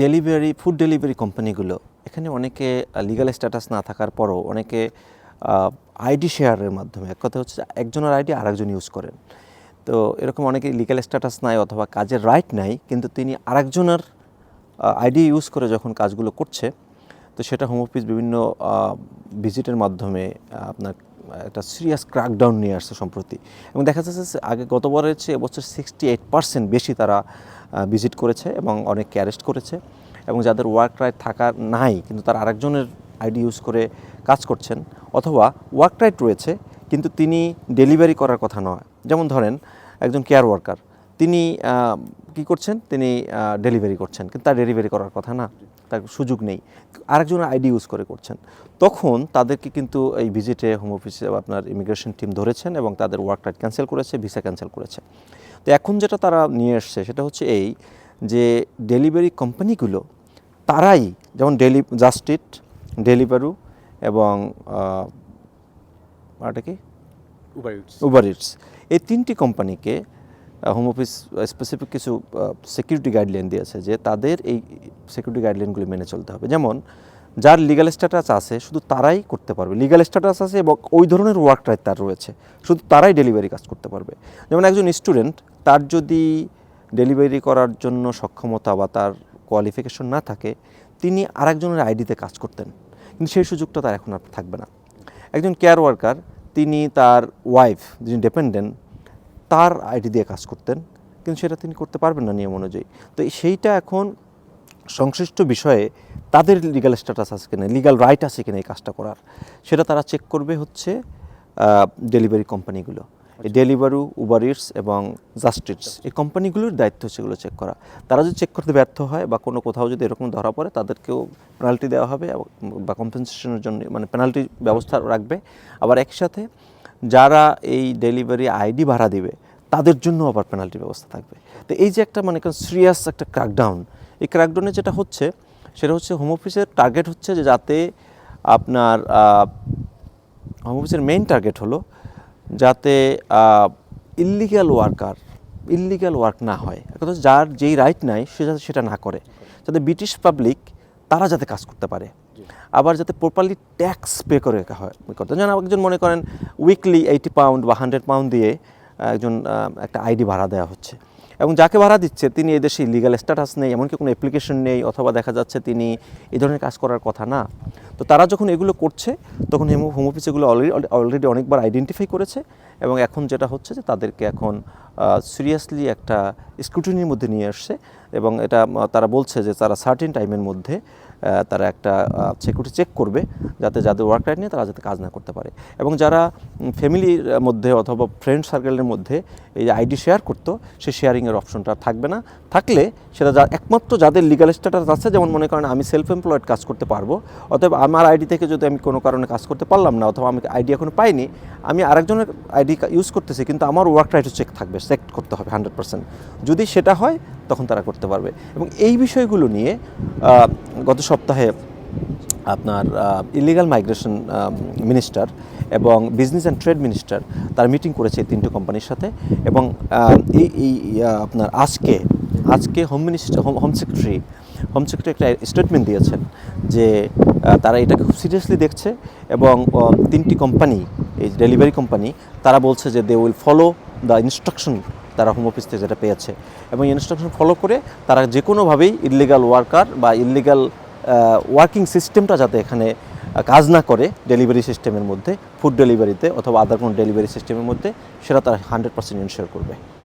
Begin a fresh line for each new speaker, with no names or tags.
Delivery food delivery কোম্পানিগুলো এখানে অনেকে লিগাল স্ট্যাটাস না থাকার পরও অনেকে আইডি শেয়ারের মাধ্যমে, এক কথা হচ্ছে একজনের আইডি আরেকজন ইউজ করেন। তো এরকম অনেকে লিগাল স্ট্যাটাস নাই অথবা কাজের রাইট নাই, কিন্তু তিনি আরেকজনের আইডি ইউজ করে যখন কাজগুলো করছে, তো সেটা হোম অফিস বিভিন্ন ভিজিটের মাধ্যমে আপনার একটা সিরিয়াস ক্র্যাকডাউন নিয়ে আসছে সম্প্রতি। এবং দেখা যাচ্ছে আগে গতবারের চেয়ে এবছর সিক্সটি এইট পার্সেন্ট বেশি তারা ভিজিট করেছে এবং অনেককে অ্যারেস্ট করেছে। এবং যাদের ওয়ার্ক রাইট থাকা নাই, কিন্তু তারা আরেকজনের আইডি ইউজ করে কাজ করছেন, অথবা ওয়ার্ক রাইট রয়েছে, কিন্তু তিনি ডেলিভারি করার কথা নয়। যেমন ধরেন, একজন কেয়ার ওয়ার্কার তিনি কি করছেন? তিনি ডেলিভারি করছেন, কিন্তু তার ডেলিভারি করার কথা না। তার সুযোগ নেই। আরেকজনের আইডি ইউজ করে করছেন। তখন তাদেরকে কিন্তু এই ভিজিটে হোম অফিসে আপনার ইমিগ্রেশন টিম ধরেছেন এবং তাদের ওয়ার্ক রাইট ক্যান্সেল করেছে ভিসা ক্যান্সেল করেছে। তো এখন যেটা তারা নিয়ে এসছে সেটা হচ্ছে এই যে ডেলিভারি কোম্পানিগুলো তারাই যেমন ডেলি জাস্টিট ডেলিভারু এবং আরেকটা কি?
উবার ইটস
এই তিনটি কোম্পানিকে হোম অফিস স্পেসিফিক কিছু সিকিউরিটি গাইডলাইন দিয়েছে যে তাদের এই সিকিউরিটি গাইডলাইনগুলি মেনে চলতে হবে। যেমন, যার লিগাল স্ট্যাটাস আছে, শুধু তারাই করতে পারবে। লিগাল স্ট্যাটাস আছে এবং ওই ধরনের ওয়ার্ক রাইট তার রয়েছে। শুধু তারাই ডেলিভারি কাজ করতে পারবে। যেমন একজন স্টুডেন্ট তার যদি ডেলিভারি করার জন্য সক্ষমতা বা তার কোয়ালিফিকেশন না থাকে, তিনি আরেকজনের আইডিতে কাজ করতেন। কিন্তু সেই সুযোগটা তার এখন আর থাকবে না। একজন কেয়ার ওয়ার্কার তিনি তার ওয়াইফ যিনি ডিপেন্ডেন্ট তার আইডি দিয়ে কাজ করতেন কিন্তু সেটা তিনি করতে পারবেন না নিয়ম অনুযায়ী। তো সেইটা এখন সংশ্লিষ্ট বিষয়ে তাদের লিগাল স্ট্যাটাস আছে কিনা লিগাল রাইট আছে কিনা এই কাজটা করার সেটা তারা চেক করবে হচ্ছে ডেলিভারি কোম্পানিগুলো এই ডেলিভারু উবার ইটস এবং জাস্টিটস এই কোম্পানিগুলোর দায়িত্ব হচ্ছে এগুলো চেক করা। তারা যদি চেক করতে ব্যর্থ হয় বা কোনো কোথাও যদি এরকম ধরা পড়ে তাদেরকেও পেনাল্টি দেওয়া হবে বা কম্পেনসেশনের জন্য মানে পেনাল্টি ব্যবস্থা রাখবে। আবার একসাথে যারা এই ডেলিভারি আইডি ভাড়া দিবে তাদের জন্য আবার পেনাল্টি ব্যবস্থা থাকবে। তো এই যে একটা মানে সিরিয়াস একটা ক্র্যাকডাউন এই ক্র্যাকডাউনে যেটা হচ্ছে সেটা হচ্ছে হোম অফিসের টার্গেট হচ্ছে যে যাতে আপনার হোম অফিসের মেইন টার্গেট হলো যাতে ইল্লিগ্যাল ওয়ার্কার ইল্লিগ্যাল ওয়ার্ক না হয়। কথা যার যেই রাইট নাই সে যাতে সেটা না করে। যাতে ব্রিটিশ পাবলিক তারা যাতে কাজ করতে পারে। আবার যাতে প্রপারলি ট্যাক্স পে করে রাখা হয়। করতে যেন একজন মনে করেন উইকলি এইটি পাউন্ড বা হান্ড্রেড পাউন্ড দিয়ে একজন একটা আইডি ভাড়া দেওয়া হচ্ছে। এবং যাকে ভাড়া দিচ্ছে, তিনি এদেশে লিগাল স্ট্যাটাস নেই, এমনকি কোনো অ্যাপ্লিকেশন নেই, অথবা দেখা যাচ্ছে তিনি এই ধরনের কাজ করার কথা না। তো তারা যখন এগুলো করছে, তখন হেম হোম অফিস এগুলো অলরেডি অলরেডি অনেকবার আইডেন্টিফাই করেছে এবং এখন যেটা হচ্ছে যে তাদেরকে এখন সিরিয়াসলি একটা স্ক্রুটিনির মধ্যে নিয়ে আসছে এবং এটা তারা বলছে যে তারা সার্টিন টাইমের মধ্যে তারা একটা সিকিউরিটি চেক করবে যাতে যাদের ওয়ার্ক রাইট নিয়ে তারা যাতে কাজ না করতে পারে। এবং যারা ফ্যামিলির মধ্যে অথবা ফ্রেন্ড সার্কেলের মধ্যে এই যে আইডি শেয়ার করতো সেই শেয়ারিংয়ের অপশনটা থাকবে না। থাকলে সেটা যা, একমাত্র যাদের লিগাল স্ট্যাটাস আছে, যেমন মনে করেন আমি সেলফ এমপ্লয়েড কাজ করতে পারব, অতএব আমার আইডি থেকে যদি আমি কোনো কারণে কাজ করতে পারলাম না, অথবা আমি আইডি এখনও পাইনি, আমি আরেকজনের আইডি ইউজ করতেছি, কিন্তু আমার ওয়ার্ক রাইটও চেক থাকবে চেক করতে হবে হান্ড্রেড পার্সেন্ট যদি সেটা হয়, তখন তারা করতে পারবে। এবং এই বিষয়গুলো নিয়ে গত সপ্তাহে আপনার ইলিগাল মাইগ্রেশন মিনিস্টার এবং বিজনেস অ্যান্ড ট্রেড মিনিস্টার তারা মিটিং করেছে এই তিনটে কোম্পানির সাথে এবং এই আপনার আজকে আজকে home minister home home secretary home secretary একটা স্টেটমেন্ট দিয়েছেন যে তারা এটাকে খুব সিরিয়াসলি দেখছে এবং তিনটি কোম্পানি এই ডেলিভারি কোম্পানি তারা বলছে যে they will follow the instruction তারা হোম অফিস থেকে যেটা পেয়েছে এবং ইনস্ট্রাকশন ফলো করে তারা যে কোনোভাবেই ইলিগাল ওয়ার্কার বা ইলিগাল ওয়ার্কিং সিস্টেমটা যাতে এখানে কাজ না করে ডেলিভারি সিস্টেমের মধ্যে ফুড ডেলিভারিতে অথবা আদার কোনো ডেলিভারি সিস্টেমের মধ্যে, সেটা তারা হান্ড্রেড পার্সেন্ট ইনশিওর করবে।